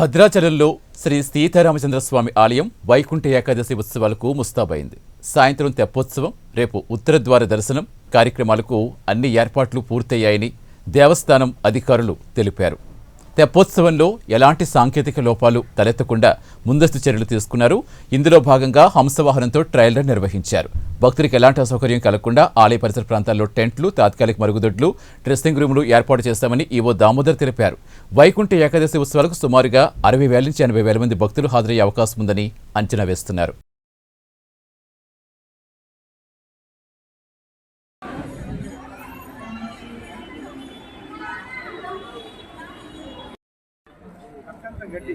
భద్రాచలంలో శ్రీ సీతారామచంద్రస్వామి ఆలయం వైకుంఠ ఏకాదశి ఉత్సవాలకు ముస్తాబైంది. సాయంత్రం తెప్పోత్సవం రేపు ఉత్తరద్వార దర్శనం కార్యక్రమాలకు అన్ని ఏర్పాట్లు పూర్తయ్యాయని దేవస్థానం అధికారులు తెలిపారు. తెప్పోత్సవంలో ఎలాంటి సాంకేతిక లోపాలు తలెత్తకుండా ముందస్తు చర్యలు తీసుకున్నారు. ఇందులో భాగంగా హంసవాహనంతో ట్రయల్ రన్ నిర్వహించారు. భక్తులకు ఎలాంటి అసౌకర్యం కలగకుండా ఆలయ పరిసర ప్రాంతాల్లో టెంట్లు తాత్కాలిక మరుగుదొడ్లు డ్రెస్సింగ్ రూములు ఏర్పాటు చేస్తామని ఈవో దామోదర్ తెలిపారు. వైకుంఠ ఏకాదశి ఉత్సవాలకు సుమారుగా అరవై వేల నుంచి ఎనభై వేల మంది భక్తులు హాజరయ్యే అవకాశం ఉందని అంచనా వేస్తున్నారు. గడ్డి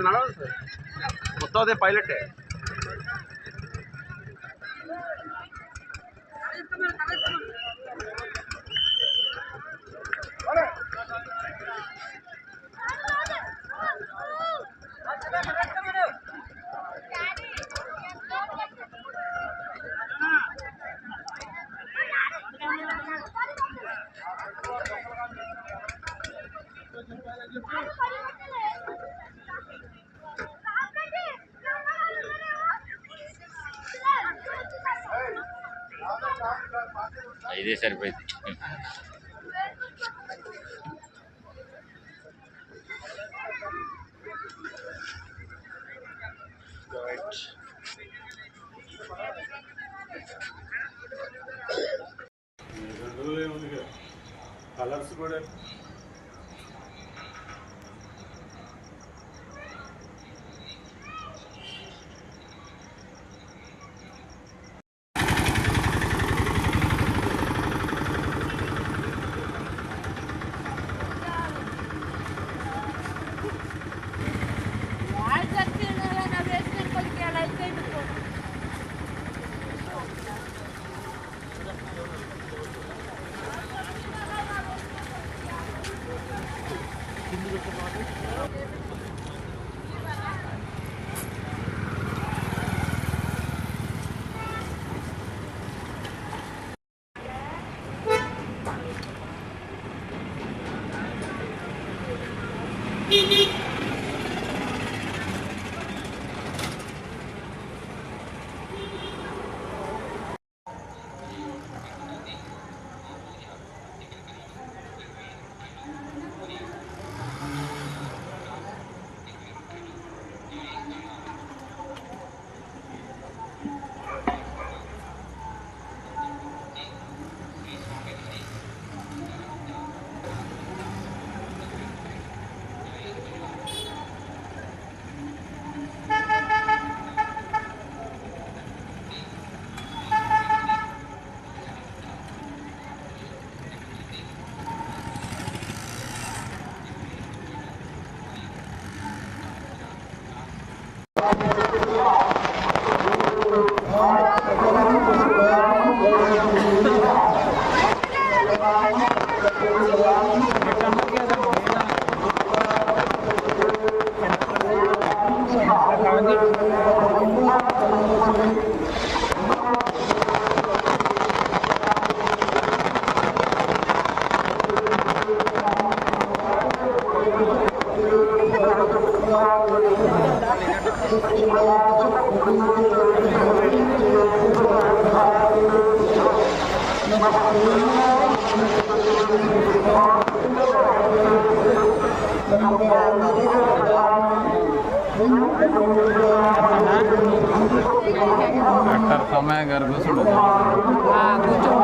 నడవదు సార్ మొత్తం అదే పైలటే ఇదే సరిపోయింది. కలర్స్ కూడా 何? कट्टर समय घर घुसड़ो हाँ घुसड़ो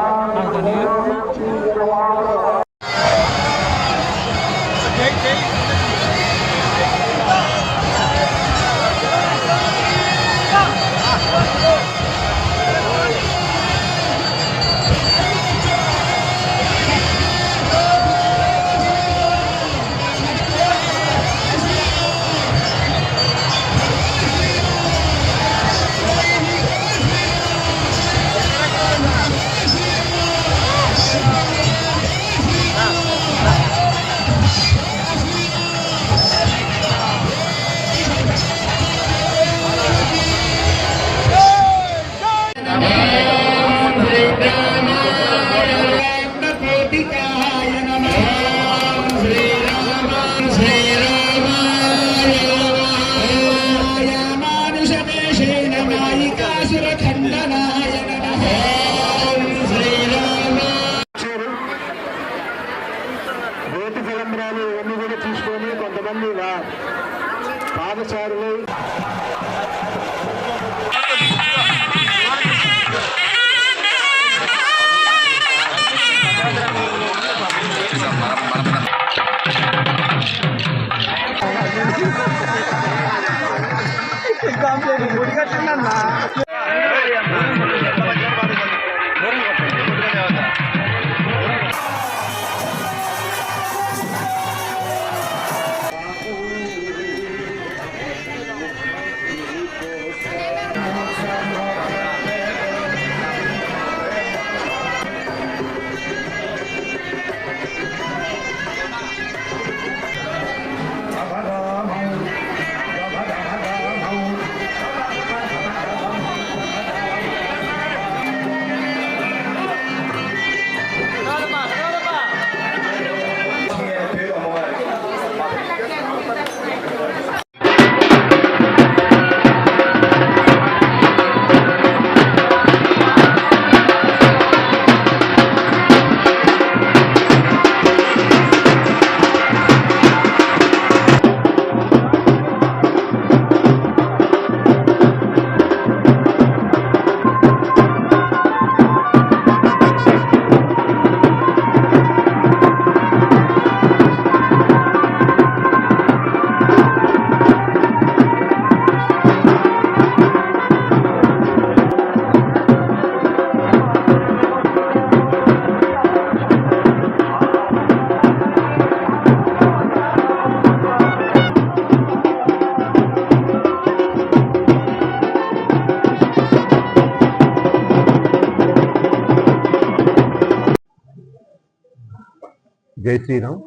జై శ్రీరామ్.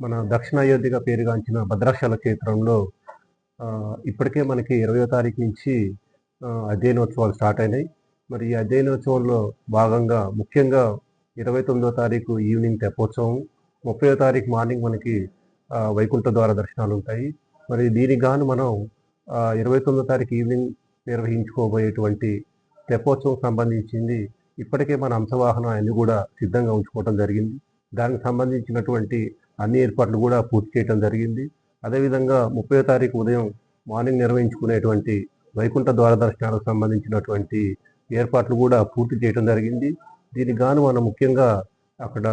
మన దక్షిణ అయోధ్యగా పేరుగాంచిన భద్రాక్షల క్షేత్రంలో ఇప్పటికే మనకి ఇరవయో తారీఖు నుంచి అధ్యయనోత్సవాలు స్టార్ట్ అయినాయి. మరి ఈ అధ్యయనోత్సవంలో భాగంగా ముఖ్యంగా ఇరవై తొమ్మిదో తారీఖు ఈవినింగ్ తెప్పోత్సవం ముప్పై తారీఖు మార్నింగ్ మనకి వైకుంఠ ద్వార దర్శనాలు ఉంటాయి. మరి దీనికి గాను మనం ఇరవై తొమ్మిదో తారీఖు ఈవినింగ్ నిర్వహించుకోబోయేటువంటి తెప్పోత్సవం సంబంధించింది ఇప్పటికే మన అంశవాహనం అన్ని కూడా సిద్ధంగా ఉంచుకోవడం జరిగింది. దానికి సంబంధించినటువంటి అన్ని ఏర్పాట్లు కూడా పూర్తి చేయడం జరిగింది. అదేవిధంగా ముప్పై తారీఖు ఉదయం మార్నింగ్ నిర్వహించుకునేటువంటి వైకుంఠ ద్వార దర్శనాలకు సంబంధించినటువంటి ఏర్పాట్లు కూడా పూర్తి చేయడం జరిగింది. దీనికి గాను మనం ముఖ్యంగా అక్కడ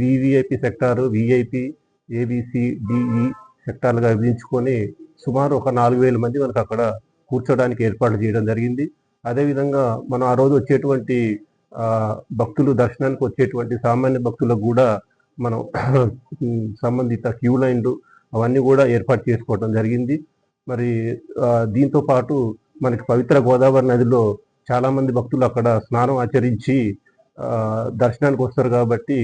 VVIP sector VIP ABC DE సెక్టార్లుగా విభజించుకొని సుమారు ఒక నాలుగు వేల మంది మనకు అక్కడ కూర్చోడానికి ఏర్పాట్లు చేయడం జరిగింది. అదేవిధంగా మనం ఆ రోజు వచ్చేటువంటి భక్తులు దర్శనానికి వచ్చేటువంటి సామాన్య భక్తులకు కూడా మనం సంబంధిత క్యూ లైన్లు అవన్నీ కూడా ఏర్పాటు చేసుకోవడం జరిగింది. మరి దీంతో పాటు మనకి పవిత్ర గోదావరి నదిలో చాలామంది భక్తులు అక్కడ స్నానం ఆచరించి దర్శనానికి వస్తారు కాబట్టి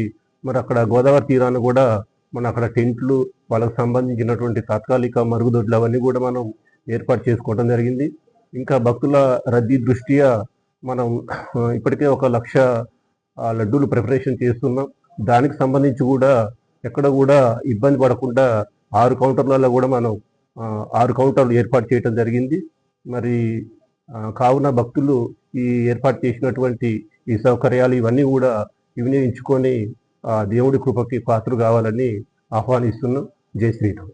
మరి అక్కడ గోదావరి తీరాన్ని కూడా మనం అక్కడ టెంట్లు వాళ్ళకి సంబంధించినటువంటి తాత్కాలిక మరుగుదొడ్లు అవన్నీ కూడా మనం ఏర్పాటు చేసుకోవడం జరిగింది. ఇంకా భక్తుల రద్దీ దృష్ట్యా మనం ఇప్పటికే ఒక లక్ష లడ్డూలు ప్రిపరేషన్ చేస్తున్నాం. దానికి సంబంధించి కూడా ఎక్కడ కూడా ఇబ్బంది పడకుండా ఆరు కౌంటర్లలో కూడా మనం ఆరు కౌంటర్లు ఏర్పాటు చేయడం జరిగింది. మరి కావున భక్తులు ఈ ఏర్పాటు చేసినటువంటి ఈ సౌకర్యాలు ఇవన్నీ కూడా వినియోగించుకొని దేవుడి కృపకి పాత్ర కావాలని ఆహ్వానిస్తున్నాం. జై శ్రీరామ్.